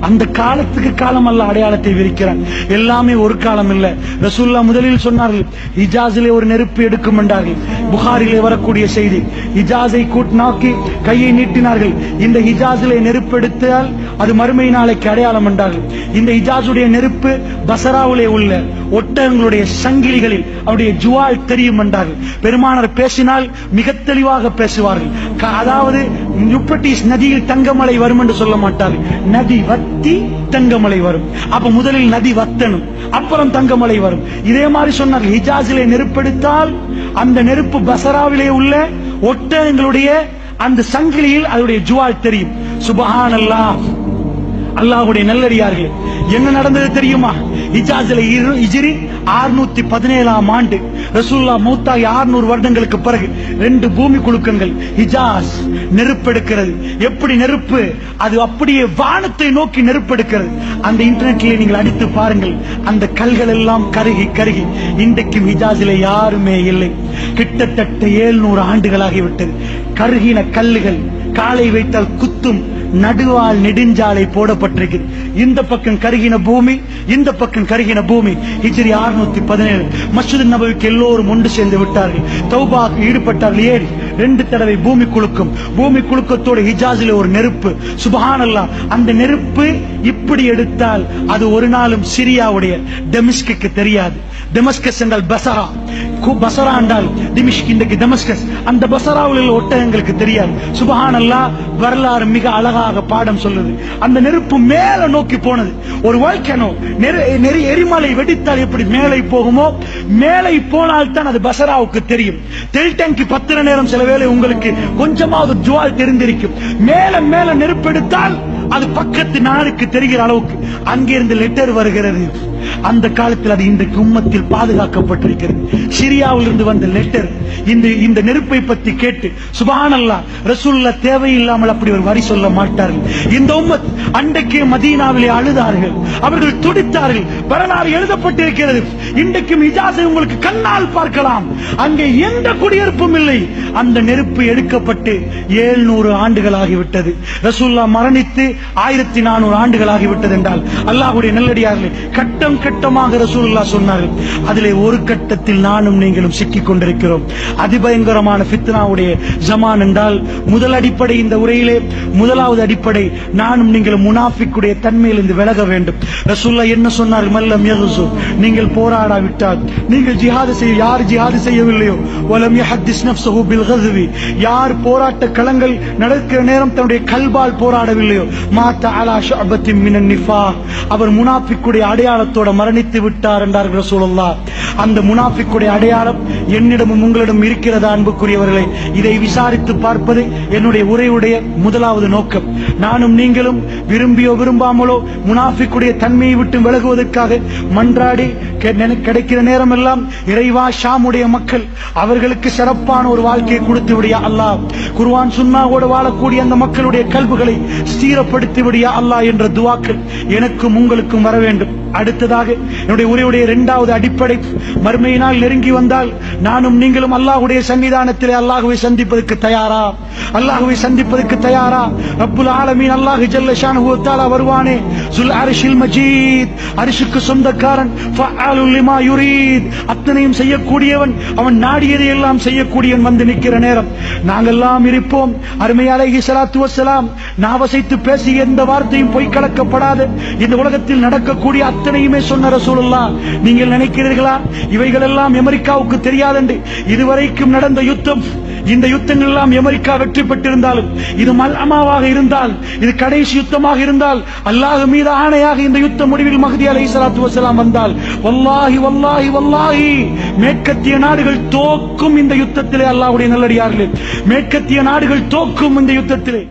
அந்த காலத்துக்கு காலம் அல்ல அடையாளத்தை விரிக்கிறான். எல்லாமே ஒரு காலம் இல்ல. ரசூல்லா முதலில் சொன்னார்கள் இஜாஸிலே ஒரு நெருப்பு எடுக்கும் என்றார்கள். புகாரிலே வரக்கூடிய செய்தி இஜாஸை கூட்டினாக்கி கையை நீட்டினார்கள். இந்த ஹிஜாஸிலே நெருப்பு எடுத்தால் அது மறுமை நாளைக்கு அடையாளம் என்றார்கள். இந்த ஹிஜாஸுடைய நெருப்பு பசராவிலே உள்ள ஒட்டகங்களுடைய சங்கிலிகளில் அவருடைய ஜுவால் தெரியும் என்றார்கள். பெருமானர் பேசினால் மிக தெளிவாக பேசுவார்கள். அதாவது யுப்பட்டிஸ் நதியில் தங்கமலை வரும் என்று சொல்ல மாட்டார் நதி வத்தி தங்கமலை வரும். அப்ப முதலில் நதி வத்தணும். அப்புறம் தங்கமலை வரும். இதே மாதிரி சொன்னார். ஹிஜாஸிலே நெருப்பெடுத்தால் அந்த நெருப்பு பசராவிலே உள்ள ஒட்டகங்களுடைய அந்த சங்கிலியில் அதனுடைய ஜுவால் தெரியும். சுபஹான் அல்லாஹுடைய நல்லடியார்களே என்ன நடந்தது தெரியுமா? இஜாஸ்ல இஜிரி 617 பதினேழாம் ஆண்டு ரசூல்லா மூத்தாகி 600 வருடங்களுக்கு பிறகு ரெண்டு பூமி குலுக்கங்கள் ஹிஜாஸ் நெருப்பெடுக்கிறது. எப்படி நெருப்பு? அது அப்படியே வானத்தை நோக்கி நெருப்பெடுக்கிறது. அந்த இன்டர்நெட்ல நீங்கள் அடித்து பாருங்கள் அந்த கல்கள் எல்லாம் கருகி கருகி இன்றைக்கும் ஹிஜாஸிலே யாருமே இல்லை. கிட்டத்தட்ட 700 ஆண்டுகளாகிவிட்டது. கருகின கல்லுகள் காலை வைத்தால் குத்தும் நடுவால் நெடுஞ்சாலை போடப்பட்டிருக்கு. இந்த பக்கம் கருகின பூமி இந்த பக்கம் கருகின பூமி. ஹிஜ்ரி 617 பதினேழு. மசூதி நபவிக்கு எல்லோரும் ஒன்று சேர்ந்து விட்டார்கள். தௌபாக்கு ஈடுபட்டார்கள். ஏறி ரெண்டு தடவை பூமி குலுக்கும். பூமி குலுக்கத்தோடு ஹிஜாஸில் ஒரு நெருப்பு. சுபஹானல்லா அந்த நெருப்பு இப்படி எடுத்தால் அது ஒரு நாளும் சிரியாவுடைய டெமிஸ்குக்கு தெரியாது. டெமஸ்கஸ் என்றால் பசரா பசரா என்றால் டிமிஷ்க் இன்றைக்கு டெமஸ்கஸ் அந்த பசராவில் உள்ள ஒட்டகங்களுக்கு தெரியாது சுபஹானல்லா வரலாறு மிக அழகாக பாடம் சொல்லுது அந்த நெருப்பு மேல நோக்கி போனது ஒரு வால்கனோ நெறி எரிமலை வெடித்தால் எப்படி மேலே போகுமோ மேலே போனால் தான் அது பசராவுக்கு தெரியும் தெல் டேங்கி பத்திர நேரம் சில வேளை உங்களுக்கு கொஞ்சமாவது ஜுவால் தெரிந்திருக்கும் மேல மேல நெருப்பெடுத்தால் அது பக்கத்து நாடுக்கு தெரிகிற அளவுக்கு அங்கிருந்து லெட்டர் வருகிறது. அந்த காலத்தில் அது இன்றைக்கு உம்மத்தில் பாதுகாக்கப்பட்டிருக்கிறது. சிரியாவில் இருந்து வந்த லெட்டர் இந்த இந்த நெருப்பை பத்தி கேட்டு சுபானல்லா ரசூல்லா தேவையில்லாமல் அப்படி ஒரு வரி சொல்ல மாட்டார்கள். இந்த உம்மத் அன்றைக்கே மதீனாவிலே அழுதார்கள். அவர்கள் துடித்தார்கள். வரலாறு எழுதப்பட்டிருக்கிறது. இன்றைக்கும் இஜாசை உங்களுக்கு கண்ணால் பார்க்கலாம். அங்கே எந்த குடியிருப்பும் இல்லை. அந்த நெருப்பு எடுக்கப்பட்டு ஏழ்நூறு ஆண்டுகள் ஆகிவிட்டது. ரசூல்லா மரணித்து ஆயிரத்தி நானூறு ஆண்டுகள் ஆகிவிட்டது என்றால் அல்லாஹுடைய நல்லடியார்களே கட்டம் கட்டமாக ரசூலுல்லா சொன்னார்கள். அதிலே ஒரு கட்டத்தில் நானும் நீங்களும் சிக்கிக் கொண்டிருக்கிறோம். அதிபயங்கரமான பித்னாவுடைய ஜமான் என்றால் முதல் அடிப்படை இந்த உரையிலே முதலாவது அடிப்படை நானும் நீங்களும் முனாஃபிக்குடைய தன்மையிலிருந்து விலக வேண்டும். ரசூல்லா என்ன சொன்னார்கள்? மல்லம் யகுசு நீங்கள் போராடாவிட்டால் நீங்கள் ஜிஹாது செய்ய யார் ஜிஹாது செய்யவில்லையோ? வலம் யஹத்திஸ் நஃப்ஸஹு பில் கஸ்வி யார் போராட்ட களங்கள் நடக்கிற நேரம் தன்னுடைய கல்பால் போராடவில்லையோ? மாத்த அலா ஷஅபத்தின் மினன் நிஃபா. அவர் முனாஃபிக்குடைய அடையாளத்தோட மரணித்து விட்டார் என்றார்கள் ரசூலுல்லாஹ். அந்த முனாஃபிக்குடைய அடையாளம் என்னிடமும் உங்களிடம் இருக்கிறதா அன்புக்குரியவர்களே? இதை விசாரித்து பார்ப்பது என்னுடைய உரையுடைய முதலாவது நோக்கம். நானும் நீங்களும் விரும்பியோ விரும்பாமலோ முனாஃபிக்குடைய தன்மையை விட்டு விலகுவதற்காக மன்றாடி கெ- நேரம் கிடைக்கிற நேரமெல்லாம் இறைவா ஷாமுடைய மக்கள் அவர்களுக்கு சிறப்பான ஒரு வாழ்க்கையை கொடுத்து விடியா அல்லாஹ். குர்ஆன் சுன்னாவோடு வாழக்கூடிய அந்த மக்களுடைய கல்புகளை ஸ்தீரப்படுத்தி விடியா அல்லாஹ் என்ற துவாக்கள் எனக்கும் உங்களுக்கும் வர வேண்டும். அடுத்ததாக என்னுடைய உரையுடைய இரண்டாவது அடிப்படை மறுமையினால் நெருங்கி வந்தால் நானும் நீங்களும் அல்லாஹுடைய சன்னிதானத்திலே அல்லாஹுவை சந்திப்பதற்கு தயாரா? அல்லாஹுவை சந்திப்பதற்கு தயாரா? அப்புல் ஆலமீன் அல்லாஹ் ஜல்ல ஷானஹு வருவானே. சுல் அரிஷில் மஜீத். அரிசுக்கு சொந்தக்காரன் ஃபஅலுல் லிமா யுரீத். அத்தனையும் செய்யக்கூடியவன் அவன் நாடியதை எல்லாம் செய்யக்கூடியவன் வந்து நிற்கிற நேரம். நாங்கெல்லாம் இருப்போம். அருமை அலைஹி ஸலாத்து வஸ்ஸலாம் நாவசைத்து பேசிய எந்த வார்த்தையும் பொய் கலக்கப்படாது. இந்த உலகத்தில் நடக்கக்கூடிய அத்தனையுமே சொன்ன ரசூலுல்லாஹ். நீங்கள் நினைக்கிறீர்களா? இவைகள் எல்லாம் அமெரிக்காவுக்கு தெரியாதென்று இதுவரைக்கும் நடந்த யுத்தம் இந்த யுத்தங்கள் எல்லாம் அமெரிக்கா வெற்றி பெற்றிருந்தாலும் இது மல்அமாவாக இருந்தால் இது கடைசி யுத்தமாக இருந்தால் அல்லாஹ் மீது ஆணையாக இந்த யுத்த முடிவில் மஹதி அலை சலாத்து வசலாம் வந்தால் வல்லாஹி வல்லாஹி வல்லாஹி மேற்கத்திய நாடுகள் தோக்கும் இந்த யுத்தத்திலே அல்லாஹுடைய நல்லடியார்களே. மேற்கத்திய நாடுகள் தோக்கும் இந்த யுத்தத்திலே.